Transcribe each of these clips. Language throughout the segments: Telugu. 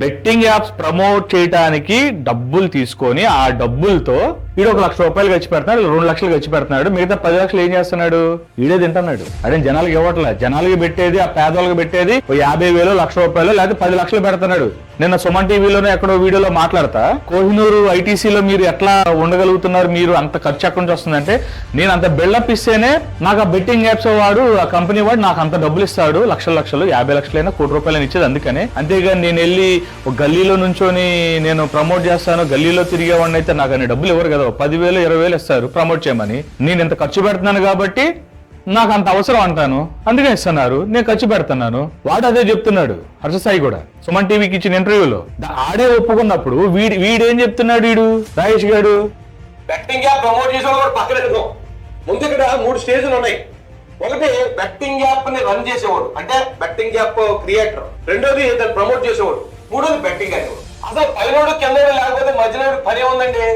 బెట్టింగ్ యాప్స్ ప్రమోట్ చేయడానికి డబ్బులు తీసుకొని ఆ డబ్బులతో ఈడు ఒక లక్ష రూపాయలు ఖర్చు పెడుతున్నాడు రెండు లక్షలు ఖర్చు పెడుతున్నాడు మిగతా పది లక్షలు ఏం చేస్తున్నాడు? ఈడే తింటున్నాడు. అదే జనాలకి ఇవ్వట్లేదు జనాలకి పెట్టేది ఆ పేదవాళ్ళకి పెట్టేది ఓ యాభై వేలు లక్ష రూపాయలు లేకపోతే పది లక్షలు పెడుతున్నాడు. నిన్న సుమన్ టీవీలోనే ఎక్కడో వీడియోలో మాట్లాడతా. కోహినూరు ఐటీసీలో మీరు ఎట్లా ఉండగలుగుతున్నారు? మీరు అంత ఖర్చు ఎక్కడి నుంచి వస్తుందంటే నేను అంత బిల్డప్ ఇస్తేనే నాకు ఆ బెట్టింగ్ యాప్స్ వాడు ఆ కంపెనీ వాడు నాకు అంత డబ్బులు ఇస్తాడు. లక్షల లక్షలు యాభై లక్షలైనా కోటి రూపాయలు ఇచ్చేది అందుకనే. అంతేగాని నేను వెళ్ళి ఒక గల్లీలో నుంచొని నేను ప్రమోట్ చేస్తాను గల్లీలో తిరిగేవాడిని అయితే నాకు అన్ని డబ్బులు ఇవ్వరు కదా. పదివేలు ఇరవై వేలు ఇస్తారు ప్రమోట్ చేయమని. నేను ఇంత ఖర్చు పెడుతున్నాను కాబట్టి నాకు అంత అవసరం అంటాను. అందుకే ఇస్తున్నారు. నేను ఖర్చు పెడుతున్నాను. వాడు అదే చెప్తున్నాడు. హర్షసాయి కూడా. సుమన్ టీవీకి ఇచ్చిన ఇంటర్వ్యూలో. ఆడే ఒప్పుకున్నప్పుడు వీడి వీడేం చెప్తున్నాడు వీడు? రాజేష్ గారు బెట్టింగ్ యాప్ ప్రమోట్ చేసిన కూడా పక్కన ముందు ఇక్కడ మూడు స్టేజ్లు ఉన్నాయి. ఒకటి బెట్టింగ్ యాప్ని రన్ చేసేవాడు. అంటే బెట్టింగ్ యాప్ క్రియేటర్ రెండోది దాన్ని ప్రమోట్ చేసేవాడు. మూడోది బెట్టింగ్ అనేవాడు అసలు పైనోడు కిందోడు లేకపోతే మధ్యలో పని ఏముందండి?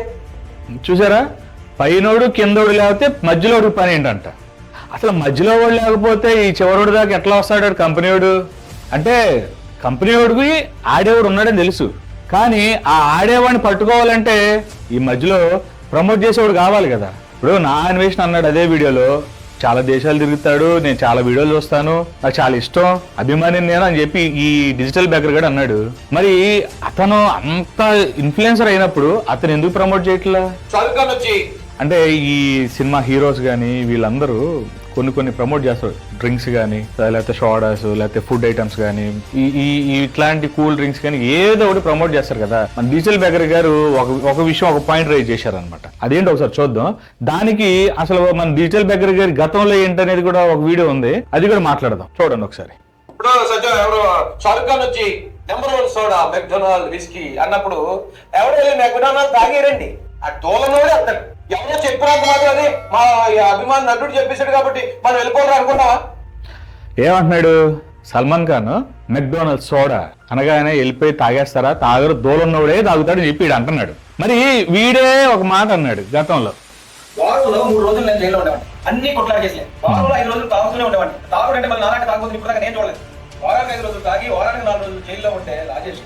చూసారా? పైనోడు కిందోడు లేకపోతే మధ్యలోడు పని ఏంటంట? అసలు మధ్యలో వాడు లేకపోతే ఈ చివరోడు దాకా ఎట్లా వస్తాడు వాడు కంపెనీ వాడు అంటే కంపెనీ వాడికి ఆడేవాడు ఉన్నాడని తెలుసు. కానీ ఆ ఆడేవాడిని పట్టుకోవాలంటే ఈ మధ్యలో ప్రమోట్ చేసేవాడు కావాలి కదా. ఇప్పుడు నా అన్వేషణ అన్నాడు అదే వీడియోలో. చాలా దేశాలు తిరుగుతాడు నేను చాలా వీడియోలు చూస్తాను నాకు చాలా ఇష్టం అభిమాని నేను అని చెప్పి ఈ డిజిటల్ బేకర్ గడు అన్నాడు. మరి అతను అంత ఇన్ఫ్లుయెన్సర్ అయినప్పుడు అతను ఎందుకు ప్రమోట్ చేయట్లా? అంటే ఈ సినిమా హీరోస్ కానీ వీళ్ళందరూ కొన్ని కొన్ని ప్రమోట్ చేస్తారు. డ్రింక్స్ కానీ లేకపోతే సోడాస్ లేకపోతే ఫుడ్ ఐటమ్స్ కానీ ఈ ఈ ఇట్లాంటి కూల్ డ్రింక్స్ కానీ ఏదో ఒకటి ప్రమోట్ చేస్తారు కదా. మన డీజిల్ బేకర్ గారు ఒక ఒక విషయం ఒక పాయింట్ రైజ్ చేశారనమాట అదేంటి ఒకసారి చూద్దాం. దానికి అసలు మన డిజిటల్ బేకర్ గారి గతంలో ఏంటనేది కూడా ఒక వీడియో ఉంది. అది కూడా మాట్లాడదాం. చూడండి ఒకసారి. ఇప్పుడు సజ్జ షారుఖ్ ఖాన్ వచ్చి number one soda McDonald whisky అన్నప్పుడు ఎవరు వెళ్ళి మెక్డొనాల్డ్ తాగేరండి? ఆ డోలనోడే అతను. ఎవరో చెప్పినంత మాత్రం అది. మా అభిమాన్ నటుడు చెప్పేశాడు కాబట్టి మనం వెళ్ళిపోవాలి అనుకుంటావా? ఏమంటున్నాడు? Salman Khan McDonald soda. అనగానే వెళ్ళిపోయి తాగేస్తారా? తాగరు దూలన్నోడే తాగుతాడని చెప్పి వీడు అంటున్నాడు. మరి వీడే ఒక మాట అన్నాడు గతంలో. వారంలో మూడు రోజులు నేను జైల్లో ఉండేవాడిని. అన్ని వారంలో ఐదు రోజులు తాగుతూనే ఉండేవాడిని. తాగుడు అంటే మళ్ళీ నారాయణ తాగుతుంది ఇప్పుడు నేను చూడలేదు. వారానికి ఐదు రోజులు తాగి వారానికి నాలుగు రోజులు జైల్లో ఉంటే రాజేష్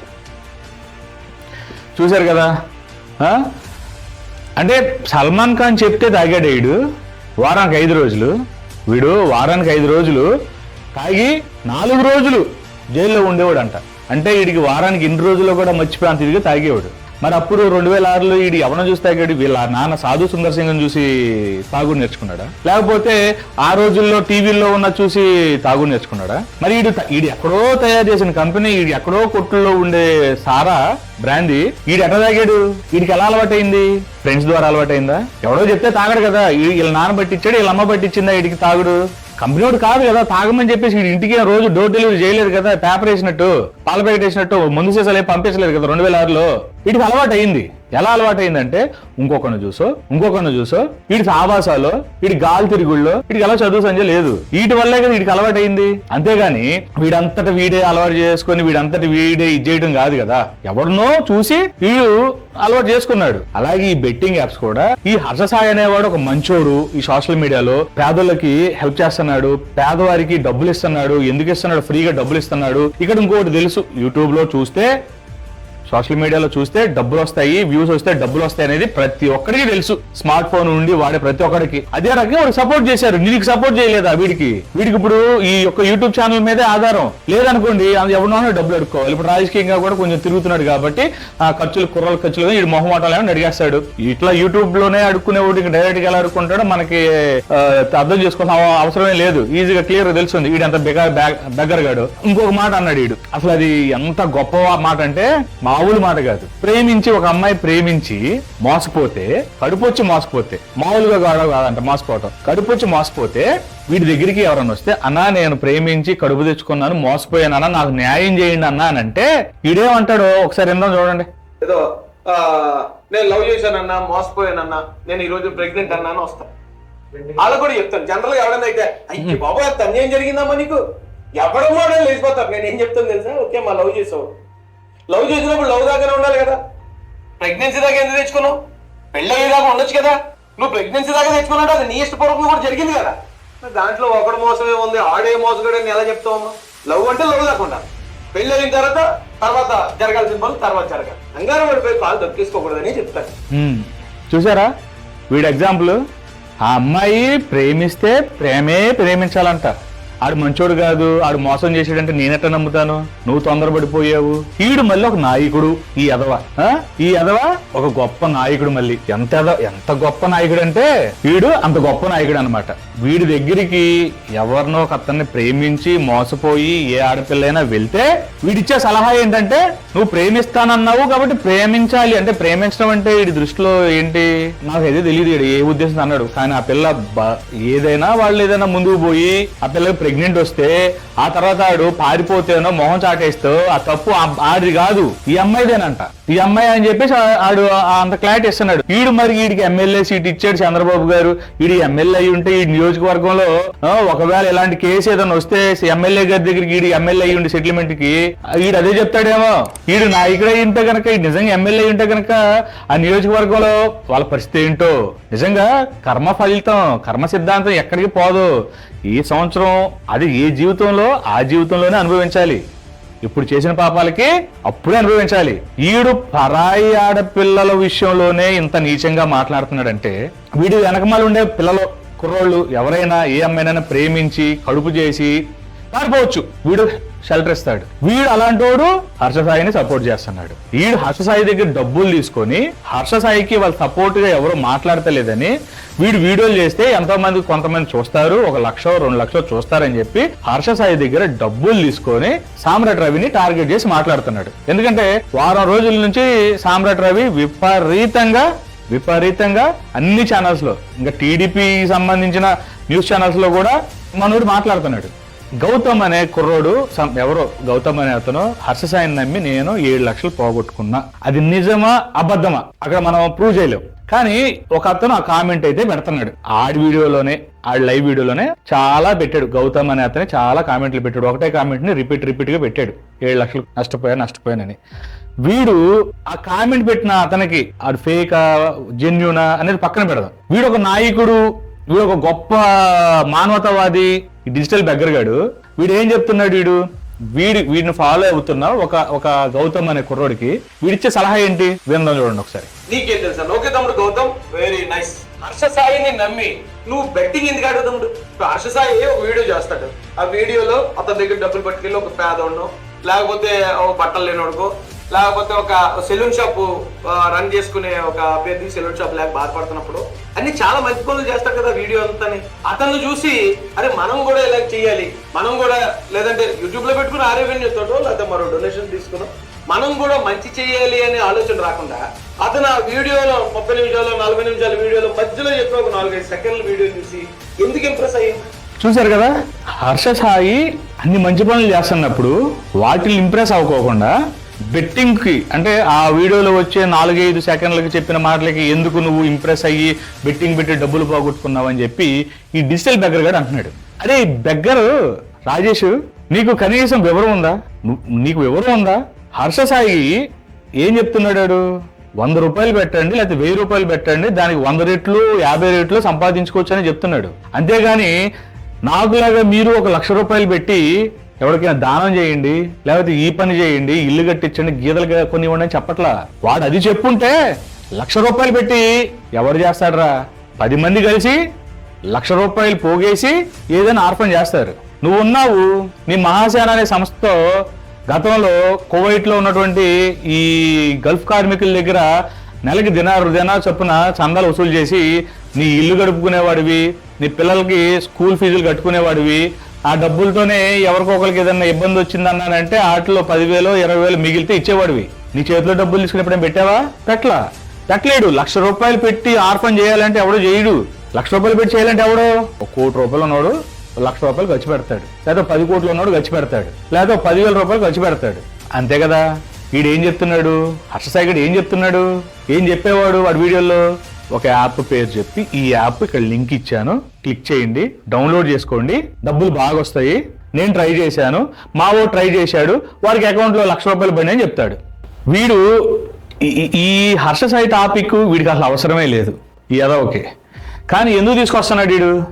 చూశారు కదా? ఆ? అంటే సల్మాన్ ఖాన్ చెప్తే తాగాడు వీడు. వారానికి ఐదు రోజులు. వీడు వారానికి ఐదు రోజులు. తాగి నాలుగు రోజులు జైల్లో ఉండేవాడు అంట అంటే వీడికి వారానికి ఇన్ని రోజుల్లో కూడా మర్చిపోయాను తిరిగి తాగేవాడు. మరి అప్పుడు రెండు వేల ఆరులో వీడు ఎవరిని చూసి తాగాడు వీళ్ళ నాన్న సాధు సుందర్ సింగ్ చూసి తాగుడు నేర్చుకున్నాడా? లేకపోతే ఆ రోజుల్లో టీవీల్లో ఉన్న చూసి తాగుడు నేర్చుకున్నాడా? మరి వీడు ఈడు ఎక్కడో తయారు చేసిన కంపెనీ ఈడు ఎక్కడో కొట్టుల్లో ఉండే సారా బ్రాందీ ఈడు ఎట్లా తాగాడు? వీడికి ఎలా అలవాటైంది? ఫ్రెండ్స్ ద్వారా అలవాటైందా? ఎవడో చెప్తే తాగడు కదా వీళ్ళ నాన్న పట్టించాడు వీళ్ళ అమ్మ పట్టించిందా వీడికి తాగుడు? కంపెనీ కాదు కదా తాగమని చెప్పేసి ఇంటికి రోజు డోర్ డెలివరీ చేయలేదు కదా పేపర్ వేసినట్టు పాల ప్యాకెట్ వేసినట్టు ముందు సీసాలు పంపించలేదు కదా రెండు వేల ఆరులో. వీడికి అలవాటు అయింది. ఎలా అలవాటైందంటే అయిందంటే ఇంకొకరిని చూసో ఇంకొకరిని చూసో వీడికి ఆవాసాలో వీడి గాలి తిరుగుళ్ళో వీడికి ఎలా చదువు సంజయ్ లేదు. వీటి వల్లే కదా వీడికి అలవాటు అయింది అంతేగాని వీడంతట వీడే అలవాటు చేసుకొని వీడంతటి వీడే ఇది చేయడం కాదు కదా. ఎవరినో చూసి వీడు అలవాటు చేసుకున్నాడు. అలాగే ఈ బెట్టింగ్ యాప్స్ కూడా ఈ హర్షసాయి అనేవాడు ఒక మంచోడు ఈ సోషల్ మీడియాలో. పేదలకి హెల్ప్ చేస్తున్నాడు పేదవారికి డబ్బులు ఇస్తున్నాడు ఎందుకు ఇస్తున్నాడు ఫ్రీగా డబ్బులు ఇస్తున్నాడు. ఇక్కడ ఇంకోటి తెలుసు యూట్యూబ్లో చూస్తే సోషల్ మీడియాలో చూస్తే డబ్బులు వస్తాయి వ్యూస్ వస్తే డబ్బులు వస్తాయి అనేది ప్రతి ఒక్కరికి తెలుసు. స్మార్ట్ ఫోన్ ఉండి వాడే ప్రతి ఒక్కరికి అదే రకంగా వాడు సపోర్ట్ చేశారు నీకు సపోర్ట్ చేయలేదా వీడికి? వీడికి ఇప్పుడు ఈ యొక్క యూట్యూబ్ ఛానల్ మీదే ఆధారం. లేదనుకోండి అది ఎవరినో డబ్బులు అడుక్కోవాలి. ఇప్పుడు రాజకీయంగా కూడా కొంచెం తిరుగుతున్నాడు కాబట్టి ఆ ఖర్చులు కుర్రల ఖర్చులు వీడు మొహమాటాలు ఏమైనా అడిగేస్తాడు. ఇట్లా యూట్యూబ్లోనే అడుక్కునేవాడికి డైరెక్ట్గా ఎలా అడుక్కుంటాడో మనకి అర్థం చేసుకోవాల్సిన అవసరమే లేదు. ఈజీగా క్లియర్ తెలుస్తుంది. వీడంత బెగ బెగ్గర గాడు ఇంకొక మాట అన్నాడు వీడు. అసలు అది ఎంత గొప్ప మాట అంటే మా మామూలు మాట కాదు. ప్రేమించి ఒక అమ్మాయి ప్రేమించి మోసపోతే కడుపు వచ్చి మోసపోతే మామూలుగా కాడ కాదంట మోసపోవటం. కడుపు వచ్చి మోసపోతే వీడి దగ్గరికి ఎవరన్నా వస్తే అన్నా నేను ప్రేమించి కడుపు తెచ్చుకున్నాను మోసపోయాను అన్న నాకు న్యాయం చేయండి అన్నా అని అంటే వీడేమంటాడో ఒకసారి విందాం చూడండి. ఏదో ఆ, నేను లవ్ చేశానన్నా మోసపోయానన్నా నేను ఈ రోజు ప్రెగ్నెంట్ అన్నా అని వస్తా. వాళ్ళు కూడా చెప్తాను. జనరల్గా ఎవరైనా అయితే అయ్యి బాబు అన్యాయం జరిగిందమ్మా నీకు? ఎవడో కూడా లేచిపోతారు నేను ఏం చెప్తాను తెలుసా? ఓకే మా లవ్ చేసావు. లవ్ చేసినప్పుడు లవ్ దాకానే ఉండాలి కదా. ప్రెగ్నెన్సీ దాకా ఎందుకు తెచ్చుకున్నావు? పెళ్ళి అయ్యేదాకా ఉండొచ్చు కదా. నువ్వు ప్రెగ్నెన్సీ దాకా తెచ్చుకున్నావు అది నీ ఇష్టపూర్వకంగా కూడా జరిగింది కదా. దాంట్లో ఒకడు మోసమే ఉంది ఆడే మోసగాడు అని ఎలా చెప్తావమ్మా లవ్ అంటే లవ్ దాకా ఉండాలి పెళ్ళి అయిన తర్వాత తర్వాత జరగాల్సిన పనులు తర్వాత జరగాలి. కంగారు పడిపోయి కాలు దొక్కేసుకోకూడదని చెప్తాను. చూసారా? వీడి ఎగ్జాంపుల్? ఆ అమ్మాయి ప్రేమిస్తే ప్రేమే ప్రేమించాలంట. ఆడు మంచోడు కాదు ఆడు మోసం చేసాడంటే నేనెట్ట నమ్ముతాను? నువ్వు తొందరపడిపోయావు. ఈడు మళ్ళీ ఒక నాయకుడు ఈ ఎదవ ఈ ఎదవ ఒక గొప్ప నాయకుడు మళ్ళీ. ఎంత ఎంత గొప్ప నాయకుడు అంటే వీడు అంత గొప్ప నాయకుడు అనమాట వీడి దగ్గరికి ఎవరినో ఒక అతన్ని ప్రేమించి మోసపోయి ఏ ఆడపిల్లైనా వెళ్తే వీడిచ్చే సలహా ఏంటంటే నువ్వు ప్రేమిస్తానన్నావు కాబట్టి ప్రేమించాలి. అంటే ప్రేమించడం అంటే ఈ దృష్టిలో ఏంటి? నాకు ఏదో తెలియదు వీడు ఏ ఉద్దేశం అన్నాడు. కానీ ఆ పిల్ల ఏదైనా వాళ్ళు ఏదైనా ముందుకు పోయి ఆ పిల్లకి ప్రెగ్నెంట్ వస్తే ఆ తర్వాత ఆడు పారిపోతేనో మొహం చాటేస్తో ఆ తప్పు ఆడిది కాదు. ఈ అమ్మాయిదేనంట. ఈ అమ్మాయి అని చెప్పేసి ఆడు ఆ- అంత క్లారిటీ ఇస్తున్నాడు. ఈడు మరి వీడికి ఎమ్మెల్యే సీట్ ఇచ్చాడు చంద్రబాబు గారు. ఈడు ఎమ్మెల్యే అయి ఉంటే ఈ నియోజకవర్గంలో ఒకవేళ ఇలాంటి కేసు ఏదైనా వస్తే ఎమ్మెల్యే గారి దగ్గరికి ఈడు ఎమ్మెల్యే అయి ఉండి సెటిల్మెంట్కి ఈడు అదే చెప్తాడేమో. ఈడు నాయకుడు అయి ఉంటే గనక ఈ నిజంగా ఎమ్మెల్యే ఉంటే గనక ఆ నియోజకవర్గంలో వాళ్ళ పరిస్థితి ఏంటో. నిజంగా కర్మ ఫలితం కర్మ సిద్ధాంతం ఎక్కడికి పోదు. ఈ సంవత్సరం అది ఏ జీవితంలో ఆ జీవితంలోనే అనుభవించాలి. ఇప్పుడు చేసిన పాపాలకి అప్పుడే అనుభవించాలి. ఈడు పరాయి ఆడపిల్లల విషయంలోనే ఇంత నీచంగా మాట్లాడుతున్నాడంటే వీడు వెనకమాలు ఉండే పిల్లలు కుర్రోళ్ళు ఎవరైనా ఏ అమ్మాయినైనా ప్రేమించి కడుపు చేసి పారిపోవచ్చు. వీడు షెల్టర్ ఇస్తాడు. వీడు అలాంటోడు హర్షసాయిని సపోర్ట్ చేస్తున్నాడు. వీడు హర్షసాయి దగ్గర డబ్బులు తీసుకొని హర్షసాయికి వాళ్ళు సపోర్ట్గా ఎవరు మాట్లాడతలేదని వీడు వీడియోలు చేస్తే ఎంతో మంది కొంతమంది చూస్తారు ఒక లక్ష రెండు లక్షలు చూస్తారని చెప్పి హర్షసాయి దగ్గర డబ్బులు తీసుకొని సామ్రాట్ రవిని టార్గెట్ చేసి మాట్లాడుతున్నాడు. ఎందుకంటే వారం రోజుల నుంచి సామ్రాట్ రవి విపరీతంగా విపరీతంగా అన్ని ఛానల్స్లో ఇంకా టీడీపీ సంబంధించిన న్యూస్ ఛానల్స్లో కూడా మనోడు మాట్లాడుతున్నాడు. గౌతమ్ అనే కుర్రోడు సం- ఎవరో? గౌతమ్ అనే అతను హర్షసాయిని నమ్మి నేను ఏడు లక్షలు పోగొట్టుకున్నా. అది నిజమా? అబద్ధమా? అక్కడ మనం ప్రూవ్ చేయలేం. కానీ ఒక అతను ఆ కామెంట్ అయితే పెడుతున్నాడు. ఆడి వీడియోలోనే ఆడి లైవ్ వీడియోలోనే చాలా పెట్టాడు. గౌతమ్ అనే అతను చాలా కామెంట్లు పెట్టాడు. ఒకటే కామెంట్ని రిపీట్ రిపీట్గా పెట్టాడు. ఏడు లక్షలు నష్టపోయా నష్టపోయానని వీడు ఆ కామెంట్ పెట్టిన అతనికి ఆడు ఫేక్ జెన్యునా అనేది పక్కన పెడదాం. వీడు ఒక నాయకుడు వీడు ఒక గొప్ప మానవతావాది ఈ డిజిటల్ బెగ్గరగాడు. వీడు ఏం చెప్తున్నాడు వీడు? వీడి వీడిని ఫాలో అవుతున్న ఒక ఒక గౌతమ్ అనే కుర్రోడికి వీడిచ్చే సలహా ఏంటి? విందాం చూడండి ఒకసారి. నీకేం తెలుసా ఓకే తమ్ముడు గౌతమ్. వెరీ నైస్ హర్ష సాయిని నమ్మి నువ్వు బెట్టింగ్ ఎందుకు ఆడు తమ్ముడు? హర్ష సాయి ఒక వీడియో చేస్తాడు. ఆ వీడియోలో అతని దగ్గర డబ్బులు పట్టుకెళ్ళి ఒక పేదోడ్ను లేకపోతే బట్టలు లేనివాడుకో లేకపోతే ఒక సెలూన్ షాప్ రన్ చేసుకునే ఒక అభ్యర్థి సెలూన్ షాప్ లేక బాధపడుతున్నప్పుడు అన్ని చాలా మంచి పనులు చేస్తారు కదా వీడియో అంతాని. అతను చూసి అరే మనం కూడా ఇలా చేయాలి. మనం కూడా లేదంటే యూట్యూబ్లో పెట్టుకుని ఆ రెవెన్యూ తోటో లేకపోతే మరో డొనేషన్ తీసుకున్నాం. మనం కూడా మంచి చేయాలి అనే ఆలోచన రాకుండా అతను ఆ వీడియోలో ముప్పై నిమిషాలు నలభై నిమిషాల వీడియోలో మధ్యలో చెప్పే ఒక నాలుగైదు సెకండ్ల వీడియో చూసి ఎందుకు ఇంప్రెస్ అయ్యింది చూశారు కదా? హర్ష సాయి అన్ని మంచి పనులు చేస్తున్నప్పుడు వాటిని ఇంప్రెస్ అవ్వకోకుండా బెట్టింగ్కి అంటే ఆ వీడియోలో వచ్చే నాలుగైదు సెకండ్లకి చెప్పిన మాటలకి ఎందుకు నువ్వు ఇంప్రెస్ అయ్యి బెట్టింగ్ పెట్టి డబ్బులు పోగొట్టుకున్నావు అని చెప్పి ఈ డిజిటల్ బెగ్గర్ గారు అంటున్నాడు. అరే బెగ్గర్ రాజేష్ నీకు కనీసం వివరం ఉందా? నీకు వివరం ఉందా? హర్ష సాయి ఏం చెప్తున్నాడు వంద రూపాయలు పెట్టండి లేకపోతే వెయ్యి రూపాయలు పెట్టండి దానికి వంద రెట్లు యాభై రెట్లు సంపాదించుకోవచ్చు అని చెప్తున్నాడు. అంతేగాని నాకులాగా మీరు ఒక లక్ష రూపాయలు పెట్టి ఎవరికైనా దానం చేయండి లేకపోతే ఈ పని చేయండి ఇల్లు కట్టించండి గీతలు కొన్ని ఇవ్వండి అని చెప్పట్లా? వాడు అది చెప్పుంటే లక్ష రూపాయలు పెట్టి ఎవరు చేస్తాడరా? పది మంది కలిసి లక్ష రూపాయలు పోగేసి ఏదైనా ఆర్పణ చేస్తారు. నువ్వు ఉన్నావు నీ మహాసేన అనే సంస్థతో గతంలో కువైట్లో ఉన్నటువంటి ఈ గల్ఫ్ కార్మికుల దగ్గర నెలకి దినారు దినారు చొప్పున చందాలు వసూలు చేసి నీ ఇల్లు గడుపుకునేవాడివి నీ పిల్లలకి స్కూల్ ఫీజులు కట్టుకునేవాడివి ఆ డబ్బులతోనే ఎవరికొకరికి ఏదన్నా ఇబ్బంది వచ్చిందన్నానంటే ఆటలో పదివేలు ఇరవై వేలు మిగిలితే ఇచ్చేవాడివి. నీ చేతిలో డబ్బులు తీసుకుని ఎప్పుడైనా పెట్టావా? పెట్టలా. పెట్టలేడు. లక్ష రూపాయలు పెట్టి ఆర్ఫన్ చేయాలంటే ఎవడో చేయడు. లక్ష రూపాయలు పెట్టి చేయాలంటే ఎవడో? ఒక కోటి రూపాయలు ఉన్నాడు లక్ష రూపాయలు ఖర్చు పెడతాడు. లేదా పది కోట్లు ఉన్నాడు ఖర్చు పెడతాడు. లేదా పదివేల రూపాయలు ఖర్చు పెడతాడు. అంతే కదా. వీడు ఏం చెప్తున్నాడు హర్షసాయిగడు ఏం చెప్తున్నాడు? ఏం చెప్పేవాడు వాడి వీడియోలో? ఒక యాప్ పేరు చెప్పి ఈ యాప్ ఇక్కడ లింక్ ఇచ్చాను. క్లిక్ చేయండి. డౌన్లోడ్ చేసుకోండి. డబ్బులు బాగా వస్తాయి. నేను ట్రై చేశాను. మా ఓ ట్రై చేశాడు. వాడికి అకౌంట్లో లక్ష రూపాయలు పడినాయి అని చెప్తాడు. వీడు ఈ- ఈ- హర్ష సాయి టాపిక్ వీడికి అసలు అవసరమే లేదు. ఈ ఎదవకి కానీ ఎందుకు తీసుకొస్తున్నాడు వీడు?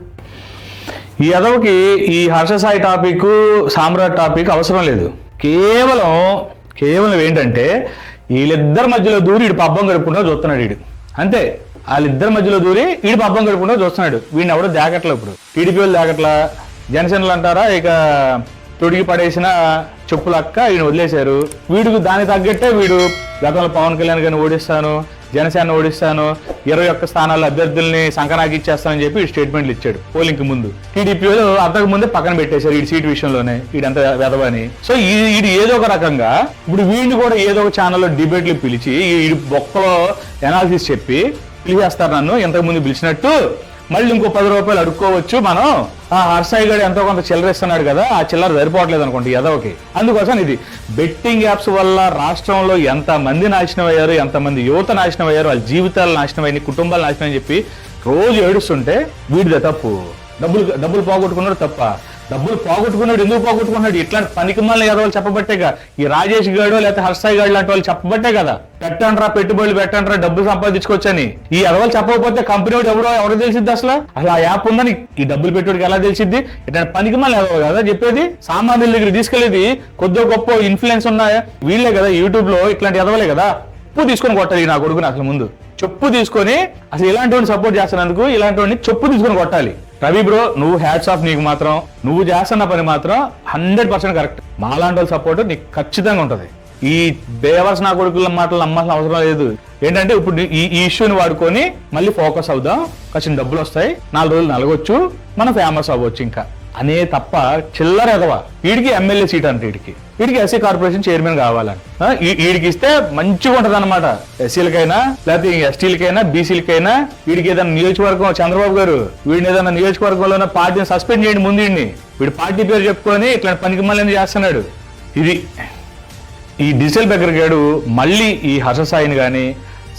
ఈ ఎదవకి ఈ హర్ష సాయి టాపిక్ సామ్రాట్ టాపిక్ అవసరం లేదు. కేవలం కేవలం ఏంటంటే వీళ్ళిద్దరి మధ్యలో దూరి వీడు పబ్బం గడుపుకుంటూ చూస్తున్నాడు వీడు. అంతే. వాళ్ళిద్దరి మధ్యలో దూరి ఈడు పబ్బం గడుపుకుంటూ చూస్తున్నాడు. వీడిని ఎవడో దాకట్లే ఇప్పుడు. టీడీపీ వాళ్ళు దాకట్లా జనసేనలు అంటారా? ఇక తొడిగి పడేసిన చెప్పులక్క ఈయన వదిలేశారు. వీడికి దానికి తగ్గట్టే వీడు గతంలో పవన్ కళ్యాణ్ గారిని ఓడిస్తాను జనసేన ఓడిస్తాను ఇరవై ఒక్క స్థానాల అభ్యర్థుల్ని సంకనాకి ఇచ్చేస్తానని చెప్పి ఈ స్టేట్మెంట్లు ఇచ్చాడు పోలింగ్కి ముందు. టీడీపీలో అంతకు ముందే పక్కన పెట్టేశారు ఈ సీట్ విషయంలోనే వీడంత వెదవని సో ఈ- ఏదో ఒక రకంగా ఇప్పుడు వీడిని కూడా ఏదో ఒక ఛానల్లో డిబేట్లు పిలిచి ఈ బొక్కలో ఎనాలిసిస్ చెప్పి పిలిచేస్తారు నన్ను ఇంతకు ముందు పిలిచినట్టు. మళ్ళీ ఇంకో పది రూపాయలు అడుక్కోవచ్చు మనం. ఆ హర్సాయి గడు ఎంతో కొంత చిల్లర ఇస్తున్నాడు కదా ఆ చిల్లర సరిపోవట్లేదు అనుకోండి ఎదవకి అందుకోసం ఇది. బెట్టింగ్ యాప్స్ వల్ల రాష్ట్రంలో ఎంత మంది నాశనం అయ్యారు ఎంతమంది యువత నాశనం అయ్యారు వాళ్ళ జీవితాలు నాశనం అయ్యి కుటుంబాలు నాశనం అని చెప్పి రోజు ఏడుస్తుంటే వీడిదే తప్పు. డబ్బులు డబ్బులు పోగొట్టుకున్నాడు తప్ప. డబ్బులు పోగొట్టుకున్నాడు ఎందుకు పోగొట్టుకున్నాడు? ఇట్లాంటి పనికి మళ్ళీ ఎదవాళ్ళు చెప్పబట్టేగా? ఈ రాజేష్ గాడు లేకపోతే హర్షాయి గాడు లాంటి వాళ్ళు చెప్పబట్టే కదా? పెట్టండ్రా పెట్టుబడులు పెట్టండ్రా డబ్బులు సంపాదించుకోవచ్చని ఈ ఎదవాళ్ళు చెప్పకపోతే కంపెనీ వాడు ఎవరో ఎవరో తెలిసిద్ది అసలు? అసలు ఆ యాప్ ఉందని ఈ డబ్బులు పెట్టుబడికి ఎలా తెలిసిద్ది? ఇట్లాంటి పనికి మళ్ళీ ఎదవ కదా చెప్పేది? సామాన్యుల దగ్గర తీసుకెళ్ళేది కొద్దిగా గొప్ప ఇన్ఫ్లుయెన్స్ ఉన్నాయా? వీళ్ళే కదా యూట్యూబ్లో ఇట్లాంటి ఎదవలే కదా? చెప్పు తీసుకొని కొట్టాలి నా కొడుకుని అసలు ముందు. చెప్పు తీసుకొని అసలు ఇలాంటి సపోర్ట్ చేస్తున్నందుకు ఇలాంటి చెప్పు తీసుకొని కొట్టాలి. రవి బ్రో నువ్వు హ్యాట్స్ ఆఫ్ నీకు మాత్రం నువ్వు చేస్తున్న పని మాత్రం హండ్రెడ్ పర్సెంట్ కరెక్ట్ మాలాంటి వాళ్ళ సపోర్ట్ నీకు ఖచ్చితంగా ఉంటుంది. ఈ బేవర్స్ నా కొడుకుల మాటలు నమ్మాల్సిన అవసరం లేదు. ఏంటంటే ఇప్పుడు ఈ ఈ ఇష్యూని వాడుకొని మళ్ళీ ఫోకస్ అవుదాం. కచ్చిన డబ్బులు వస్తాయి. నాలుగు రోజులు నలగొచ్చు. మనం ఫేమస్ అవ్వచ్చు ఇంకా. అనే తప్ప చిల్లర ఎదవ. వీడికి ఎమ్మెల్యే సీట్ అంటే వీడికి వీడికి ఎస్సీ కార్పొరేషన్ చైర్మన్ కావాలని. వీడికి ఇస్తే మంచిగా ఉంటది అనమాట ఎస్సీలకైనా లేకపోతే ఎస్టీలకైనా బీసీలకైనా వీడికి ఏదైనా నియోజకవర్గం చంద్రబాబు గారు వీడిని ఏదైనా నియోజకవర్గంలో పార్టీని సస్పెండ్ చేయండి ముందు వీడి పార్టీ పేరు చెప్పుకొని ఇట్లాంటి పనికి మళ్ళీ చేస్తున్నాడు. ఇది ఈ డిజిటల్ బెగ్గర్ గాడు మళ్ళీ ఈ హర్ష సాయిని కానీ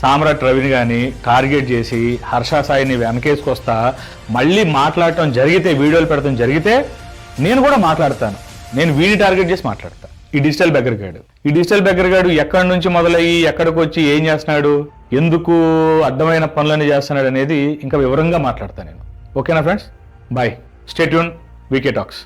సామ్రాట్ రవిని కానీ టార్గెట్ చేసి హర్ష సాయిని వెనకేసుకొస్తా మళ్ళీ మాట్లాడటం జరిగితే వీడియోలు పెడతాం జరిగితే నేను కూడా మాట్లాడతాను. నేను వీడిని టార్గెట్ చేసి మాట్లాడతాను ఈ డిజిటల్ బెగ్గరగాడు. ఈ డిజిటల్ బెగ్గరగాడు ఎక్కడి నుంచి మొదలయ్యి ఎక్కడికి వచ్చి ఏం చేస్తున్నాడు ఎందుకు అడ్డమైన పనులన్నీ చేస్తున్నాడు అనేది ఇంకా వివరంగా మాట్లాడతాను నేను. ఓకేనా friends? Bye. Stay tune VK talks.